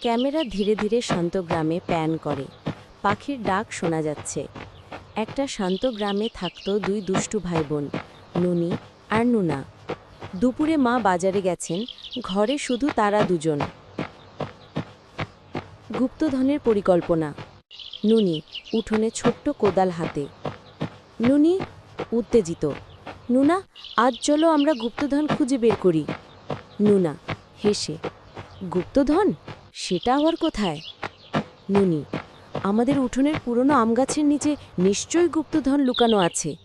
Camera ধীরে ধীরে শান্ত গ্রামে প্যান করে। পাখির ডাক শোনা যাচ্ছে। একটা শান্ত গ্রামে থাকতো দুই দুষ্টু ভাই বোন নুনি আর নুনা। দুপুরে মা বাজারে গেছেন, ঘরে শুধু তারা দুজন। গুপ্তধনের পরিকল্পনা। নুনি উঠোনে ছোট্ট কোদাল হাতে। নুনি উত্তেজিত। নুনা, আজ চলো আমরা গুপ্তধন খুঁজে বের করি। নুনা হেসে, গুপ্তধন? সেটা আবার কোথায়? নুনি, আমাদের উঠোনের পুরনো আম গাছের নিচে নিশ্চয়ই গুপ্তধন লুকানো আছে।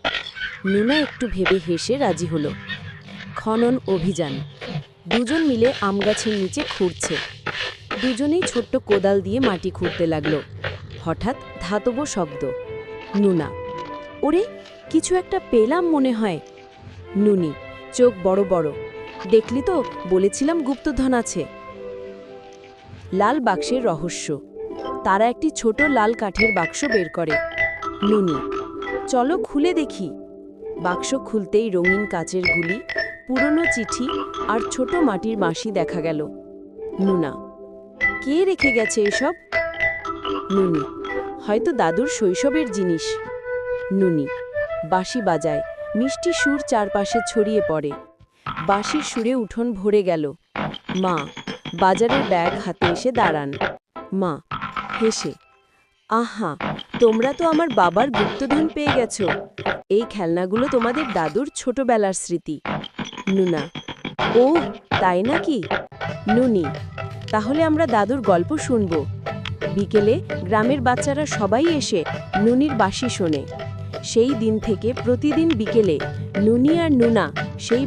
নুনা একটু ভেবে হেসে রাজি হলো। খনন অভিযান। দুজন মিলে আম গাছের নিচে খুঁড়ছে। দুজনেই ছোট্ট কোদাল দিয়ে মাটি খুঁড়তে লাগল। হঠাৎ ধাতব শব্দ। নুনা, ওরে, কিছু একটা পেলাম মনে হয়। নুনি, চোখ বড় বড়। দেখলি তো, বলেছিলাম গুপ্তধন আছে। লাল বাক্সের রহস্য। তারা একটি ছোট লাল কাঠের বাক্স বের করে। নুনি চলো খুলে দেখি। বাক্স খুলতেই রঙিন কাচের গুলি, পুরনো চিঠি আর ছোট মাটির মাসি দেখা গেল। নুনা, কে রেখে গেছে এসব? নুনি, হয়তো দাদুর শৈশবের জিনিস। নুনি, বাঁশি বাজায়, মিষ্টি সুর চারপাশে ছড়িয়ে পড়ে। বাঁশির সুরে উঠোন ভরে গেল। মা বাজারের ব্যাগ হাতে এসে দাঁড়ান। মা, হেসে, আহা, তোমরা তো আমার বাবার গুপ্তধন পেয়ে গেছ। এই খেলনাগুলো তোমাদের দাদুর ছোটবেলার স্মৃতি। নুনা, ও, তাই নাকি? নুনি, তাহলে আমরা দাদুর গল্প শুনব। বিকেলে গ্রামের বাচ্চারা সবাই এসে নুনির বাসি শোনে। সেই দিন থেকে প্রতিদিন বিকেলে নুনি আর নুনা সেই